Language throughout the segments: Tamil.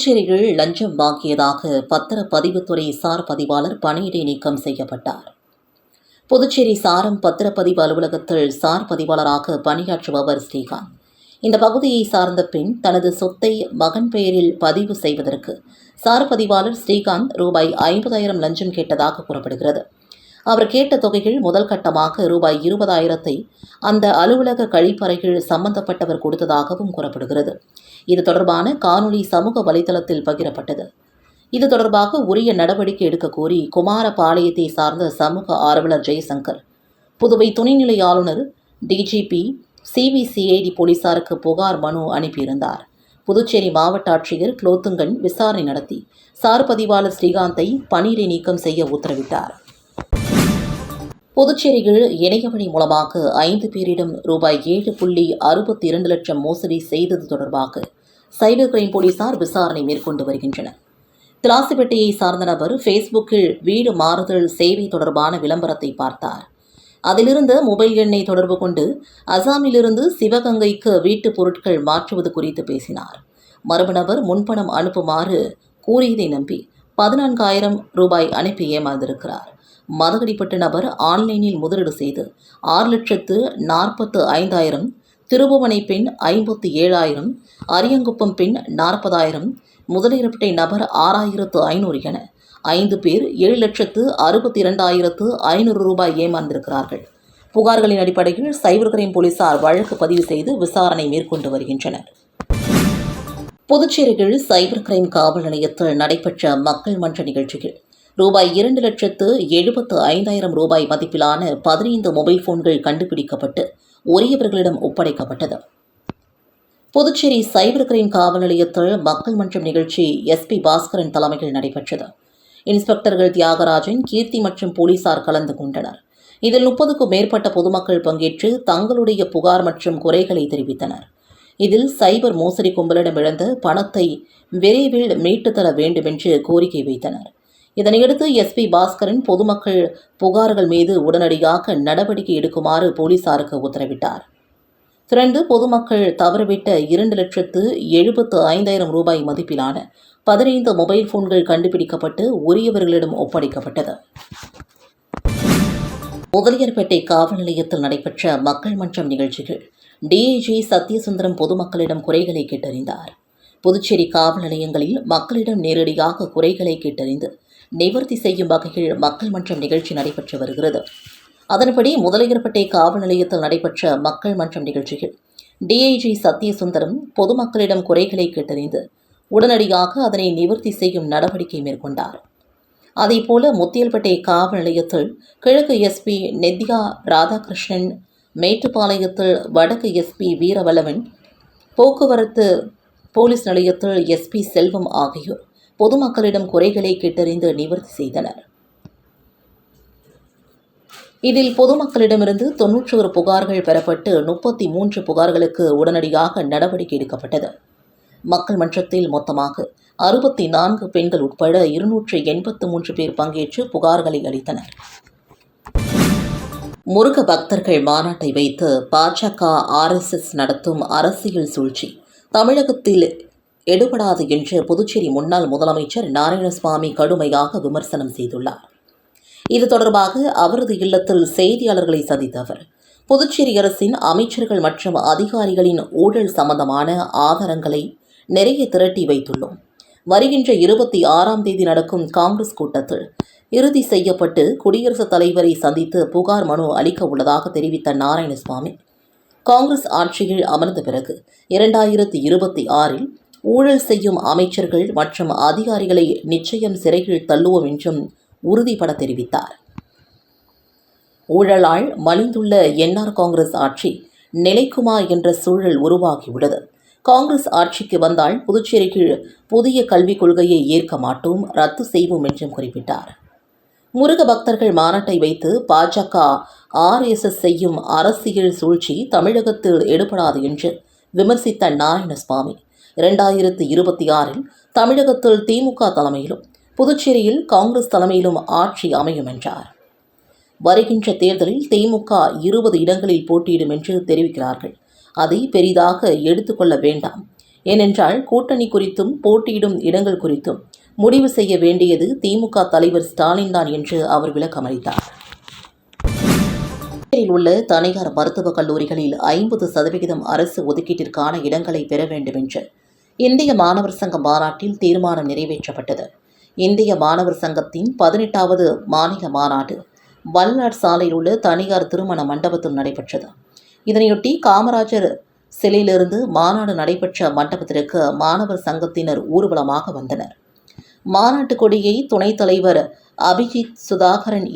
புதுச்சேரியில் லஞ்சம் வாங்கியதாக பத்திரப்பதிவுத்துறை சார் பதிவாளர் பணியிடை நீக்கம் செய்யப்பட்டார். புதுச்சேரி சாரம் பத்திரப்பதிவு அலுவலகத்தில் சார் பதிவாளராக பணியாற்றுபவர் ஸ்ரீகாந்த். இந்த பகுதியை சார்ந்த பெண் தனது சொத்தை மகன் பெயரில் பதிவு செய்வதற்கு சார் பதிவாளர் ஸ்ரீகாந்த் ரூபாய் ஐம்பதாயிரம் லஞ்சம் கேட்டதாக கூறப்படுகிறது. அவர் கேட்ட தொகையில் முதல் கட்டமாக ரூபாய் இருபதாயிரத்தை அந்த அலுவலக கழிப்பறையில் சம்பந்தப்பட்டவர் கொடுத்ததாகவும் கூறப்படுகிறது. இது தொடர்பான காணொலி சமூக வலைதளத்தில் பகிரப்பட்டது. இது தொடர்பாக உரிய நடவடிக்கை எடுக்க கோரி குமாரபாளையத்தை சார்ந்த சமூக ஆர்வலர் ஜெயசங்கர் புதுவை துணைநிலை ஆளுநர் டிஜிபி சிபிசிஐடி போலீசாருக்கு புகார் மனு அனுப்பியிருந்தார். புதுச்சேரி மாவட்ட ஆட்சியர் குலோத்துங்கன் விசாரணை நடத்தி சார் பதிவாளர் ஸ்ரீகாந்தை பணியிடை நீக்கம் செய்ய உத்தரவிட்டார். புதுச்சேரியில் இணையவழி மூலமாக ஐந்து பேரிடம் ரூபாய் ஏழு புள்ளி அறுபத்தி இரண்டு லட்சம் மோசடி செய்தது தொடர்பாக சைபர் கிரைம் போலீசார் விசாரணை மேற்கொண்டு வருகின்றனர். திலாசிப்பேட்டையை சார்ந்த நபர் ஃபேஸ்புக்கில் வீடு மாறுதல் சேவை தொடர்பான விளம்பரத்தை பார்த்தார். அதிலிருந்து மொபைல் எண்ணை தொடர்பு கொண்டு அசாமிலிருந்து சிவகங்கைக்கு வீட்டுப் பொருட்கள் மாற்றுவது குறித்து பேசினார். மர்ம நபர் முன்பணம் அனுப்புமாறு கூறியதை நம்பி பதினான்காயிரம் ரூபாய் அனுப்பி ஏமாந்திருக்கிறார். மதகடிப்பட்ட நபர் ஆன்லைனில் முதலீடு செய்து ஆறு லட்சத்து நாற்பத்து ஐந்தாயிரம் திருபுவனை பெண் ஐம்பத்து ஏழாயிரம் அரியங்குப்பம் பெண் நாற்பதாயிரம் முதலீரப்பட்டை நபர் ஆறாயிரத்து ஐநூறு என ஐந்து பேர் ஏழு லட்சத்து அறுபத்தி இரண்டாயிரத்து ஐநூறு ரூபாய் ஏமாந்திருக்கிறார்கள். புகார்களின் அடிப்படையில் சைபர் கிரைம் போலீசார் வழக்கு பதிவு செய்து விசாரணை மேற்கொண்டு வருகின்றனர். புதுச்சேரியில் சைபர் கிரைம் காவல் நிலையத்தில் நடைபெற்ற மக்கள் மன்ற நிகழ்ச்சியில் ரூபாய் இரண்டு லட்சத்து எழுபத்து ஐந்தாயிரம் ரூபாய் மதிப்பிலான பதினைந்து மொபைல் போன்கள் கண்டுபிடிக்கப்பட்டு உரியவர்களிடம் ஒப்படைக்கப்பட்டது. புதுச்சேரி சைபர் கிரைம் காவல் நிலையத்தில் மக்கள் மன்றம் நிகழ்ச்சி எஸ்பி பாஸ்கரன் தலைமையில் நடைபெற்றது. இன்ஸ்பெக்டர்கள் தியாகராஜன் கீர்த்தி மற்றும் போலீசார் கலந்து கொண்டனர். இதில் முப்பதுக்கும் மேற்பட்ட பொதுமக்கள் பங்கேற்று தங்களுடைய புகார் மற்றும் குறைகளை தெரிவித்தனர். இதில் சைபர் மோசடி கும்பலிடம் இழந்த பணத்தை விரைவில் மீட்டுத்தர வேண்டுமென்று கோரிக்கை வைத்தனர். இதனையடுத்து எஸ்பி பாஸ்கரன் பொதுமக்கள் புகார்கள் மீது உடனடியாக நடவடிக்கை எடுக்குமாறு போலீசாருக்கு உத்தரவிட்டார். திரண்டு பொதுமக்கள் தவறவிட்ட இரண்டு லட்சத்து எழுபத்து ஐந்தாயிரம் ரூபாய் மதிப்பிலான பதினைந்து மொபைல் போன்கள் கண்டுபிடிக்கப்பட்டு உரியவர்களிடம் ஒப்படைக்கப்பட்டது. முதலியார்பேட்டை காவல் நிலையத்தில் நடைபெற்ற மக்கள் மன்றம் நிகழ்ச்சிகள் டிஐஜி சத்யசுந்தரம் பொதுமக்களிடம் குறைகளை கேட்டறிந்தார். புதுச்சேரி காவல் நிலையங்களில் மக்களிடம் நேரடியாக குறைகளை கேட்டறிந்து நிவர்த்தி செய்யும் வகையில் மக்கள் மன்றம் நிகழ்ச்சி நடைபெற்று வருகிறது. அதன்படி முதலியார்பேட்டை காவல் நிலையத்தில் நடைபெற்ற மக்கள் மன்றம் நிகழ்ச்சியில் டிஐஜி சத்யசுந்தரம் பொதுமக்களிடம் குறைகளை கேட்டறிந்து உடனடியாக அதனை நிவர்த்தி செய்யும் நடவடிக்கை மேற்கொண்டார். அதேபோல முத்தியல்பேட்டை காவல் நிலையத்தில் கிழக்கு எஸ்பி நெத்யா ராதாகிருஷ்ணன் மேட்டுப்பாளையத்தில் வடக்கு எஸ்பி வீரவல்லவன் போக்குவரத்து போலீஸ் நிலையத்தில் எஸ்பி செல்வம் ஆகியோர். பொதுமக்களிடம் குறைகளை கேட்டறிந்து நிவர்த்தி செய்தனர். இதில் பொதுமக்களிடமிருந்து தொன்னூற்றோரு புகார்கள் பெறப்பட்டு முப்பத்தி மூன்று புகார்களுக்கு உடனடியாக நடவடிக்கை எடுக்கப்பட்டது. மக்கள் மன்றத்தில் மொத்தமாக அறுபத்தி நான்கு பெண்கள் உட்பட இருநூற்று எண்பத்து மூன்று பேர் பங்கேற்று புகார்களை அளித்தனர். முருக பக்தர்கள் மாநாட்டை வைத்து பாஜக ஆர்எஸ்எஸ் நடத்தும் அரசியல் சூழ்ச்சி தமிழகத்தில் எடுபடாது என்று புதுச்சேரி முன்னாள் முதலமைச்சர் நாராயணசுவாமி கடுமையாக விமர்சனம் செய்துள்ளார். இது தொடர்பாக அவரது இல்லத்தில் செய்தியாளர்களை சந்தித்த அவர் புதுச்சேரி அரசின் அமைச்சர்கள் மற்றும் அதிகாரிகளின் ஊழல் சம்பந்தமான ஆதாரங்களை நிறைய திரட்டி வைத்துள்ளோம். வருகின்ற இருபத்தி ஆறாம் தேதி நடக்கும் காங்கிரஸ் கூட்டத்தில் இறுதி செய்யப்பட்டு குடியரசுத் தலைவரை சந்தித்து புகார் மனு அளிக்க உள்ளதாக தெரிவித்த நாராயணசுவாமி காங்கிரஸ் ஆட்சியில் அமர்ந்த பிறகு இரண்டாயிரத்தி இருபத்தி ஆறில் ஊழல் செய்யும் அமைச்சர்கள் மற்றும் அதிகாரிகளை நிச்சயம் சிறையில் தள்ளுவோம் என்றும் உறுதிபட தெரிவித்தார். ஊழலால் மலிந்துள்ள என்ஆர் காங்கிரஸ் ஆட்சி நிலைக்குமா என்ற சூழல் உருவாகியுள்ளது. காங்கிரஸ் ஆட்சிக்கு வந்தால் புதுச்சேரிக்கு புதிய கல்விக் கொள்கையை ஏற்க மாட்டோம் ரத்து செய்வோம் என்றும் குறிப்பிட்டார். முருக பக்தர்கள் மாநாட்டை வைத்து பாஜக ஆர்எஸ்எஸ் செய்யும் அரசியல் சூழ்ச்சி தமிழகத்தில் எடுபடாது என்று விமர்சித்த நாராயணசுவாமி இரண்டாயிரத்து இருபத்தி ஆறில் தமிழகத்தில் திமுக தலைமையிலும் புதுச்சேரியில் காங்கிரஸ் தலைமையிலும் ஆட்சி அமையும் என்றார். வருகின்ற தேர்தலில் திமுக இருபது இடங்களில் போட்டியிடும் என்று தெரிவிக்கிறார்கள். அதை பெரிதாக எடுத்துக்கொள்ள வேண்டாம். ஏனென்றால் கூட்டணி குறித்தும் போட்டியிடும் இடங்கள் குறித்தும் முடிவு செய்ய வேண்டியது திமுக தலைவர் ஸ்டாலின் தான் என்று அவர் விளக்கமளித்தார். உள்ள தனியார் மருத்துவக் கல்லூரிகளில் ஐம்பது சதவிகிதம் அரசு ஒதுக்கீட்டிற்கான இடங்களை பெற வேண்டும் என்று இந்திய மாணவர் சங்க மாநாட்டில் தீர்மானம் நிறைவேற்றப்பட்டது. இந்திய மாணவர் சங்கத்தின் பதினெட்டாவது மாநில மாநாடு வல்நாட் சாலையில் உள்ள தனியார் திருமண மண்டபத்தில் நடைபெற்றது. இதனையொட்டி காமராஜர் சிலையிலிருந்து மாநாடு நடைபெற்ற மண்டபத்திற்கு மாணவர் சங்கத்தினர் ஊர்வலமாக வந்தனர். மாநாட்டு கொடியை துணைத் தலைவர் அபிஜித் சுதாகரன்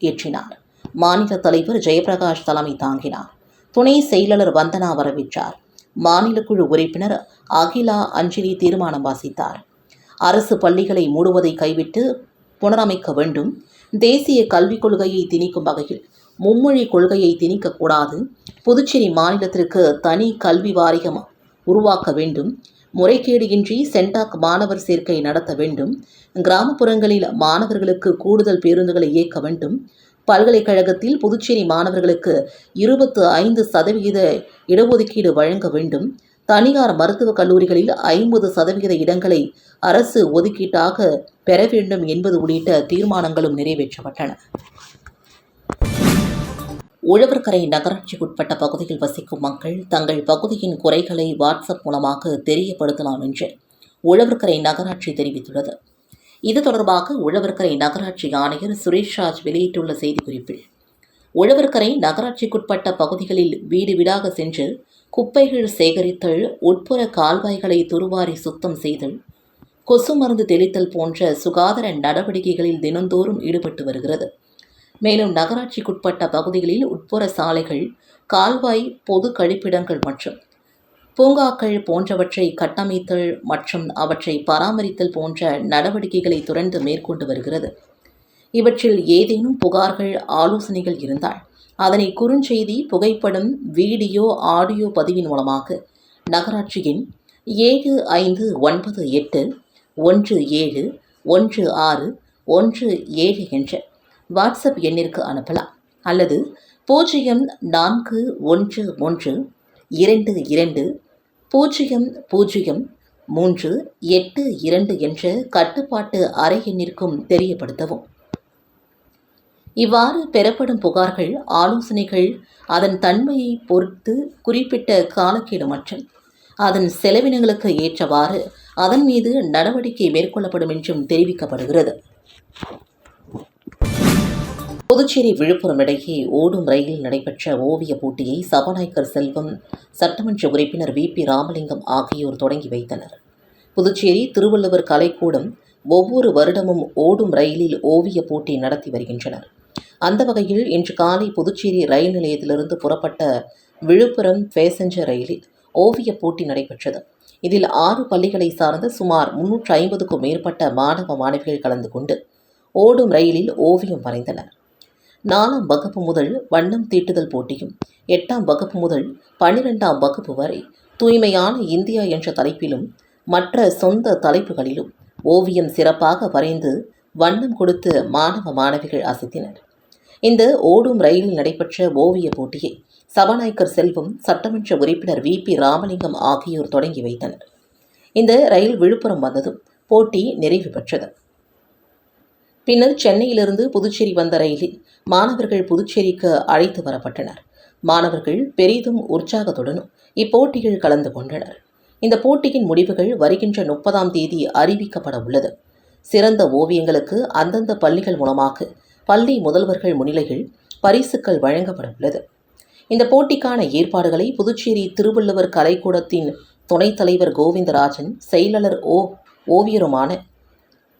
ஏற்றினார். மாநில தலைவர் ஜெயபிரகாஷ் தலைமை தாங்கினார். துணை செயலாளர் வந்தனா வரவேற்றார். மாநில குழு உறுப்பினர் அகிலா அஞ்சலி தீர்மானம் வாசித்தார். அரசு பள்ளிகளை மூடுவதை கைவிட்டு புனரமைக்க வேண்டும். தேசிய கல்விக் கொள்கையை திணிக்கும் வகையில் மும்மொழி கொள்கையை திணிக்கக்கூடாது புதுச்சேரி மாநிலத்திற்கு தனி கல்வி வாரியம் உருவாக்க வேண்டும். முறைகேடு இன்றி சென்டாக் மாணவர் சேர்க்கை நடத்த வேண்டும். கிராமப்புறங்களில் மாணவர்களுக்கு கூடுதல் பேருந்துகளை இயக்க வேண்டும். பல்கலைக்கழகத்தில் புதுச்சேரி மாணவர்களுக்கு இருபத்து ஐந்து சதவிகித இடஒதுக்கீடு வழங்க வேண்டும். தனியார் மருத்துவக் கல்லூரிகளில் ஐம்பது சதவிகித இடங்களை அரசு ஒதுக்கீட்டாக பெற வேண்டும் என்பது உள்ளிட்ட தீர்மானங்களும் நிறைவேற்றப்பட்டன. உழவர்கரை நகராட்சிக்குட்பட்ட பகுதியில் வசிக்கும் மக்கள் தங்கள் பகுதியின் குறைகளை வாட்ஸ்அப் மூலமாக தெரியப்படுத்தலாம் என்று உழவர்கரை நகராட்சி தெரிவித்துள்ளது. இது தொடர்பாக உழவர்கரை நகராட்சி ஆணையர் சுரேஷ்ராஜ் வெளியிட்டுள்ள செய்திக்குறிப்பில் உழவர்கரை நகராட்சிக்குட்பட்ட பகுதிகளில் வீடு வீடாக சென்று குப்பைகள் சேகரித்தல் உட்புற கால்வாய்களை துருவாரி சுத்தம் செய்தல் கொசு மருந்து தெளித்தல் போன்ற சுகாதார நடவடிக்கைகளில் தினந்தோறும் ஈடுபட்டு வருகிறது. மேலும் நகராட்சிக்குட்பட்ட பகுதிகளில் உட்புற சாலைகள் கால்வாய் பொது கழிப்பிடங்கள் மற்றும் பூங்காக்கள் போன்றவற்றை கட்டமைத்தல் மற்றும் அவற்றை பராமரித்தல் போன்ற நடவடிக்கைகளை தொடர்ந்து மேற்கொண்டு வருகிறது. இவற்றில் ஏதேனும் புகார்கள் ஆலோசனைகள் இருந்தால் அதனை குறுஞ்செய்தி புகைப்படம் வீடியோ ஆடியோ பதிவின் மூலமாக நகராட்சியின் ஏழு ஐந்து ஒன்பது எட்டு ஒன்று ஏழு ஒன்று ஆறு ஒன்று ஏழு என்ற வாட்ஸ்அப் எண்ணிற்கு அனுப்பலாம். அல்லது பூஜ்ஜியம் நான்கு ஒன்று ஒன்று இரண்டு இரண்டு பூஜ்ஜியம் பூஜ்ஜியம் மூன்று எட்டு இரண்டு என்ற கட்டுப்பாட்டு அறை எண்ணிற்கும் தெரியப்படுத்தவும். இவ்வாறு பெறப்படும் புகார்கள் ஆலோசனைகள் அதன் தன்மையை பொறுத்து குறிப்பிட்ட காலக்கெடு மற்றும் அதன் செலவினங்களுக்கு ஏற்றவாறு அதன் மீது நடவடிக்கை மேற்கொள்ளப்படும் என்றும் தெரிவிக்கப்படுகிறது. புதுச்சேரி விழுப்புரம் இடையே ஓடும் ரயிலில் நடைபெற்ற ஓவியப் போட்டியை சபாநாயகர் செல்வம் சட்டமன்ற உறுப்பினர் வி. பி. ராமலிங்கம் ஆகியோர் தொடங்கி வைத்தனர். புதுச்சேரி திருவள்ளுவர் கலைக்கூடம் ஒவ்வொரு வருடமும் ஓடும் ரயிலில் ஓவியப் போட்டி நடத்தி வருகின்றனர். அந்த வகையில் இன்று காலை புதுச்சேரி ரயில் நிலையத்திலிருந்து புறப்பட்ட விழுப்புரம் பேசஞ்சர் ரயிலில் ஓவியப் போட்டி நடைபெற்றது. இதில் ஆறு பள்ளிகளை சார்ந்த சுமார் முன்னூற்று ஐம்பதுக்கும் மேற்பட்ட மாணவ மாணவிகள் கலந்து கொண்டு ஓடும் ரயிலில் ஓவியம் வரைந்தனர். நாலாம் வகுப்பு முதல் வண்ணம் தீட்டுதல் போட்டியும் எட்டாம் வகுப்பு முதல் பனிரெண்டாம் வகுப்பு வரை தூய்மையான இந்தியா என்ற தலைப்பிலும் மற்ற சொந்த தலைப்புகளிலும் ஓவியம் சிறப்பாக வரைந்து வண்ணம் கொடுத்து மாணவ மாணவிகள் அசத்தினர். இந்த ஓடும் ரயிலில் நடைபெற்ற ஓவிய போட்டியை சபாநாயகர் செல்வம் சட்டமன்ற உறுப்பினர் வி. பி. ராமலிங்கம் ஆகியோர் தொடங்கி வைத்தனர். இந்த ரயில் விழுப்புரம் வந்ததும் போட்டி நிறைவு பெற்றது. பின்னர் சென்னையிலிருந்து புதுச்சேரி வந்த ரயிலில் மாணவர்கள் புதுச்சேரிக்கு அழைத்து வரப்பட்டனர். மாணவர்கள் பெரிதும் உற்சாகத்துடனும் இப்போட்டியில் கலந்து கொண்டனர். இந்த போட்டியின் முடிவுகள் வருகின்ற முப்பதாம் தேதி அறிவிக்கப்பட உள்ளது. சிறந்த ஓவியங்களுக்கு அந்தந்த பள்ளிகள் மூலமாக பள்ளி முதல்வர்கள் முன்னிலையில் பரிசுகள் வழங்கப்பட உள்ளது. இந்த போட்டிக்கான ஏற்பாடுகளை புதுச்சேரி திருவள்ளுவர் கலைக்கூடத்தின் துணைத் தலைவர் கோவிந்தராஜன் செயலாளர் ஓ ஓவியருமான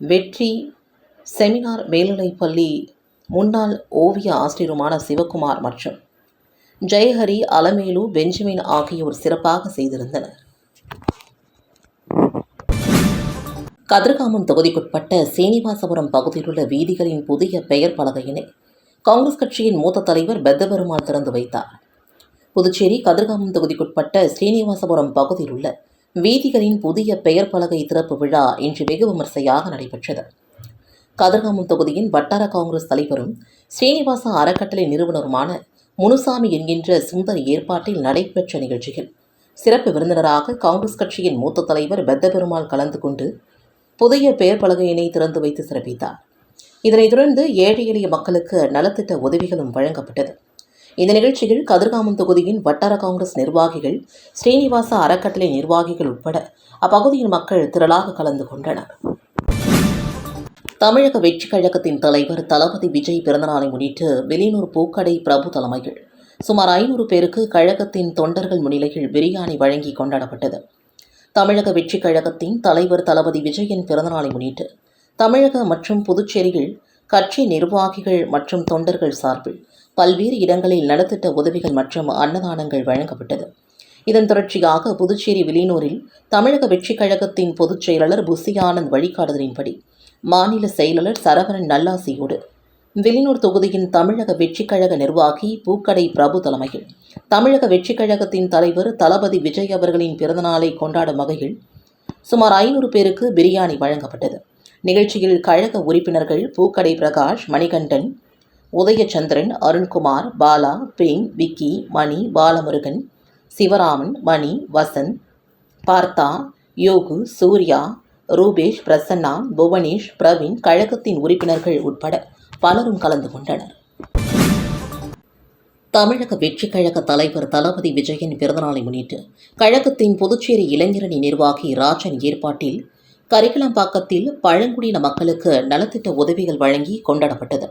வெற்றி செமினார் மேல்நிலைப்பள்ளி முன்னாள் ஓவிய ஆசிரியருமான சிவகுமார் மற்றும் ஜெயஹரி அலமேலு பெஞ்சமின் ஆகியோர் சிறப்பாக செய்திருந்தனர். கதிர்காமம் தொகுதிக்குட்பட்ட சீனிவாசபுரம் பகுதியிலுள்ள வீதிகளின் புதிய பெயர் பலகையினை காங்கிரஸ் கட்சியின் மூத்த தலைவர் பெத்தபெருமாள் திறந்து வைத்தார். புதுச்சேரி கதிர்காமம் தொகுதிக்குட்பட்ட ஸ்ரீனிவாசபுரம் பகுதியில் உள்ள வீதிகளின் புதிய பெயர் பலகை திறப்பு விழா இன்று வெகு விமர்சையாக நடைபெற்றது. கதிர்காமம் தொகுதியின் வட்டார காங்கிரஸ் தலைவரும் ஸ்ரீனிவாசா அறக்கட்டளை நிறுவனருமான முனுசாமி என்கின்ற சுந்தர் ஏற்பாட்டில் நடைபெற்ற நிகழ்ச்சியில் சிறப்பு விருந்தினராக காங்கிரஸ் கட்சியின் மூத்த தலைவர் பெத்தபெருமாள் கலந்து கொண்டு புதிய பெயர் பலகையினை திறந்து வைத்து சிறப்பித்தார். இதனைத் தொடர்ந்து ஏழை எளிய மக்களுக்கு நலத்திட்ட உதவிகளும் வழங்கப்பட்டது. இந்த நிகழ்ச்சியில் கதிர்காமம் தொகுதியின் வட்டார காங்கிரஸ் நிர்வாகிகள் ஸ்ரீனிவாச அறக்கட்டளை நிர்வாகிகள் உட்பட அப்பகுதியின் மக்கள் திரளாக கலந்து கொண்டனர். தமிழக வெற்றிக் கழகத்தின் தலைவர் தளபதி விஜய் பிறந்தநாளை முன்னிட்டு வெளியூர் பூக்கடை பிரபு தலைமையில் சுமார் ஐநூறு பேருக்கு கழகத்தின் தொண்டர்கள் முன்னிலையில் பிரியாணி வழங்கி கொண்டாடப்பட்டது. தமிழக வெற்றிக் கழகத்தின் தலைவர் தளபதி விஜயின் பிறந்தநாளை முன்னிட்டு தமிழக மற்றும் புதுச்சேரியில் கட்சி நிர்வாகிகள் மற்றும் தொண்டர்கள் சார்பில் பல்வேறு இடங்களில் நலத்திட்ட உதவிகள் மற்றும் அன்னதானங்கள் வழங்கப்பட்டது. இதன் தொடர்ச்சியாக புதுச்சேரி வில்லியனூரில் தமிழக வெற்றிக் கழகத்தின் பொதுச் செயலாளர் புசி ஆனந்த் வழிகாட்டுதலின்படி மாநில செயலாளர் சரவணன் நல்லாசியோடு. வெளியூர் தொகுதியின் தமிழக வெற்றிக் கழக நிர்வாகி பூக்கடை பிரபு தலைமையில். தமிழக வெற்றிக் கழகத்தின் தலைவர் தளபதி விஜய் அவர்களின் பிறந்தநாளை கொண்டாடும் வகையில் சுமார் ஐநூறு பேருக்கு பிரியாணி வழங்கப்பட்டது. நிகழ்ச்சியில் கழக உறுப்பினர்கள் பூக்கடை பிரகாஷ் மணிகண்டன் உதயச்சந்திரன் அருண்குமார் பாலா பிரேம் விக்கி மணி பாலமுருகன் சிவராமன் மணி வசந்த் பார்த்தா யோகு சூர்யா ரூபேஷ் பிரசன்னா புவனேஷ் பிரவீன் கழகத்தின் உறுப்பினர்கள் உட்பட பலரும் கலந்து கொண்டனர். தமிழக வெற்றிக் கழக தலைவர் தளபதி விஜயன் பிறந்தநாளை முன்னிட்டு கழகத்தின் புதுச்சேரி இளைஞரணி நிர்வாகி ராஜன் ஏற்பாட்டில் கரிக்கலாம்பாக்கத்தில் பழங்குடியின மக்களுக்கு நலத்திட்ட உதவிகள் வழங்கி கொண்டாடப்பட்டது.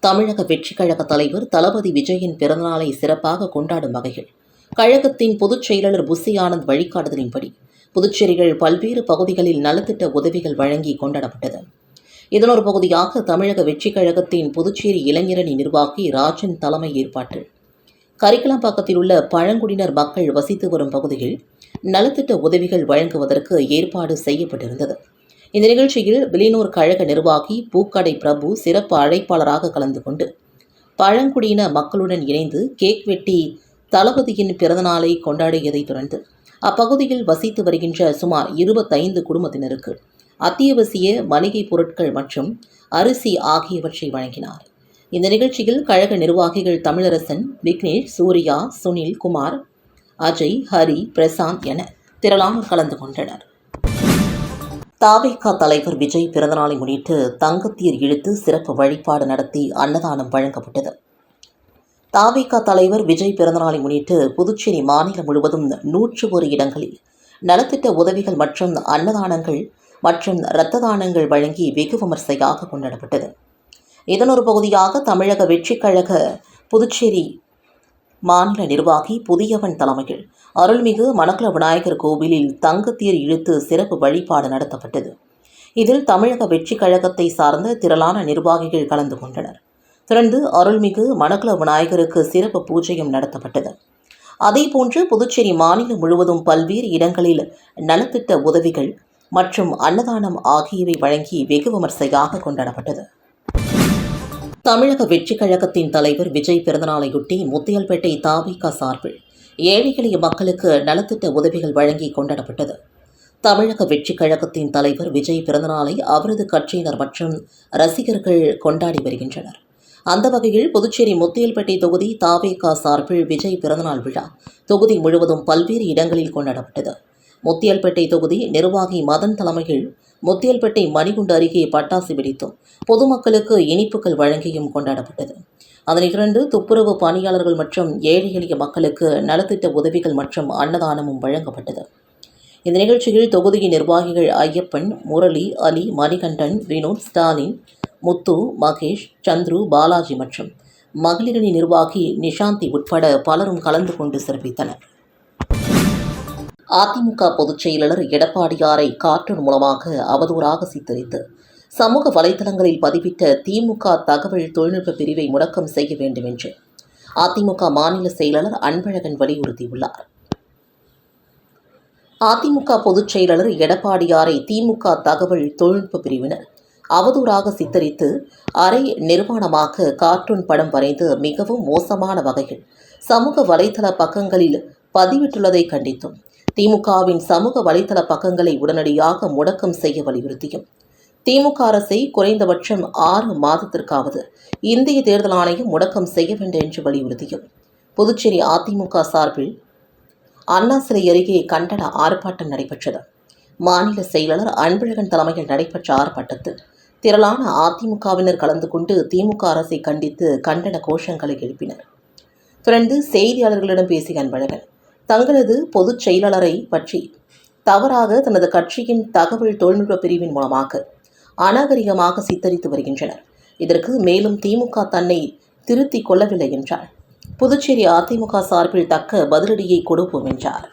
தமிழக வெற்றிக் கழக தலைவர் தளபதி விஜயின் பிறந்தநாளை சிறப்பாக கொண்டாடும் வகையில் கழகத்தின் பொதுச் செயலாளர் புசி ஆனந்த் வழிகாட்டுதலின்படி புதுச்சேரிகள் பல்வேறு பகுதிகளில் நலத்திட்ட உதவிகள் வழங்கி கொண்டாடப்பட்டது. இதன் ஒரு பகுதியாக தமிழக வெற்றிக் கழகத்தின் புதுச்சேரி இளைஞரணி நிர்வாகி ராஜன் தலைமை ஏற்பாட்டில் கரிக்கலாம்பாக்கத்தில் உள்ள பழங்குடியினர் மக்கள் வசித்து வரும் பகுதியில் நலத்திட்ட உதவிகள் வழங்குவதற்கு ஏற்பாடு செய்யப்பட்டிருந்தது. இந்த நிகழ்ச்சியில் விலினூர் கழக நிர்வாகி பூக்கடை பிரபு சிறப்பு அழைப்பாளராக கலந்து கொண்டு பழங்குடியின மக்களுடன் இணைந்து கேக் வெட்டி தளபதியின் பிறந்தநாளை கொண்டாடியதைத் தொடர்ந்து அப்பகுதியில் வசித்து வருகின்ற சுமார் இருபத்தைந்து குடும்பத்தினருக்கு அத்தியாவசிய மளிகை பொருட்கள் மற்றும் அரிசி ஆகியவற்றை வழங்கினார். இந்த நிகழ்ச்சியில் கழக நிர்வாகிகள் தமிழரசன் விக்னேஷ் சூர்யா சுனில் குமார் அஜய் ஹரி பிரசாந்த் என திரளானோர் கலந்து கொண்டனர். தாவேகா தலைவர் விஜய் பிறந்தநாளை முன்னிட்டு தங்கத்தீர் இழுத்து சிறப்பு வழிபாடு நடத்தி அன்னதானம் வழங்கப்பட்டது. தாவிக தலைவர் விஜய் பிறந்தநாளை முன்னிட்டு புதுச்சேரி மாநிலம் முழுவதும் நூற்று ஒரு இடங்களில் நலத்திட்ட உதவிகள் மற்றும் அன்னதானங்கள் மற்றும் இரத்த தானங்கள் வழங்கி வெகு விமர்சையாக கொண்டாடப்பட்டது. இதன் ஒரு பகுதியாக தமிழக வெற்றிக் கழக புதுச்சேரி மாநில நிர்வாகி புதியவன் தலைமையில் அருள்மிகு மணக்குள விநாயகர் கோவிலில் தங்கத்தீர் இழுத்து சிறப்பு வழிபாடு நடத்தப்பட்டது. இதில் தமிழக வெற்றிக் கழகத்தை சார்ந்த திரளான நிர்வாகிகள் கலந்து கொண்டனர். தொடர்ந்து அருள்மிகு மணக்குள விநாயகருக்கு சிறப்பு பூஜையும் நடத்தப்பட்டது. அதேபோன்று புதுச்சேரி மாநிலம் முழுவதும் பல்வேறு இடங்களில் நலத்திட்ட உதவிகள் மற்றும் அன்னதானம் ஆகியவை வழங்கி வெகு விமர்சையாக கொண்டாடப்பட்டது. தமிழக வெற்றிக் கழகத்தின் தலைவர் விஜய் பிறந்தநாளையொட்டி முத்தியல்பேட்டை தாவிகா சார்பில் ஏழை எளிய மக்களுக்கு நலத்திட்ட உதவிகள் வழங்கி கொண்டாடப்பட்டது. தமிழக வெற்றிக் கழகத்தின் தலைவர் விஜய் பிறந்தநாளை அவரது கட்சியினர் மற்றும் ரசிகர்கள் கொண்டாடி வருகின்றனர். அந்த வகையில் புதுச்சேரி முத்தியல்பேட்டை தொகுதி தாவேகா சார்பில் விஜய் பிறந்தநாள் விழா தொகுதி முழுவதும் பல்வேறு இடங்களில் கொண்டாடப்பட்டது. முத்தியல்பேட்டை தொகுதி நிர்வாகி மதன் தலைமையில் முத்தியல்பேட்டை மணிகுண்டு அருகே பட்டாசு வெடித்தும் பொதுமக்களுக்கு இனிப்புகள் வழங்கியும் கொண்டாடப்பட்டது. அதனைத் துப்புரவு பணியாளர்கள் மற்றும் ஏழை எளிய மக்களுக்கு நலத்திட்ட உதவிகள் மற்றும் அன்னதானமும் வழங்கப்பட்டது. இந்த நிகழ்ச்சியில் தொகுதியின் நிர்வாகிகள் ஐயப்பன் முரளி அலி மணிகண்டன் வினோத் ஸ்டாலின் முத்து மகேஷ் சந்துரு பாலாஜி மற்றும் மகளிரணி நிர்வாகி நிஷாந்தி உட்பட பலரும் கலந்து கொண்டு சிறப்பித்தனர். அதிமுக பொதுச் செயலாளர் எடப்பாடியாரை கார்ட்டூன் மூலமாக அவதூறாக சித்தரித்து சமூக வலைதளங்களில் பதிவிட்ட திமுக தகவல் தொழில்நுட்ப பிரிவை முடக்கம் செய்ய வேண்டும் என்று அதிமுக மாநில செயலாளர் அன்பழகன் வலியுறுத்தியுள்ளார். அதிமுக பொதுச் செயலாளர் எடப்பாடியாரை திமுக தகவல் தொழில்நுட்ப பிரிவினர் அவதூறாக சித்தரித்து அரை நிர்வாணமாக கார்ட்டூன் படம் வரைந்து மிகவும் மோசமான வகையில் சமூக வலைதள பக்கங்களில் பதிவிட்டுள்ளதை கண்டித்தும் திமுகவின் சமூக வலைதள பக்கங்களை உடனடியாக முடக்கம் செய்ய வலியுறுத்தியும் திமுக அரசை குறைந்தபட்சம் ஆறு மாதத்திற்காவது இந்திய தேர்தல் ஆணையம் முடக்கம் செய்ய வேண்டும் என்று வலியுறுத்தியும் புதுச்சேரி அதிமுக சார்பில் அண்ணா சிலை அருகே கண்டன ஆர்ப்பாட்டம் நடைபெற்றது. மாநில செயலாளர் அன்பழகன் தலைமையில் நடைபெற்ற ஆர்ப்பாட்டத்தில் திரளான அதிமுகவினர் கலந்து கொண்டு திமுக அரசை கண்டித்து கண்டன கோஷங்களை எழுப்பினர். தொடர்ந்து செய்தியாளர்களிடம் பேசிய அன்பழகன் தங்களது பொதுச் செயலாளரை பற்றி தவறாக தனது கட்சியின் தகவல் தொழில்நுட்ப பிரிவின் மூலமாக அநாகரிகமாக சித்தரித்து வருகின்றனர். இதற்கு மேலும் திமுக தன்னை திருத்திக் கொள்ளவில்லை என்றார். புதுச்சேரி அதிமுக சார்பில் தக்க பதிலடியை கொடுப்போம் என்றார்.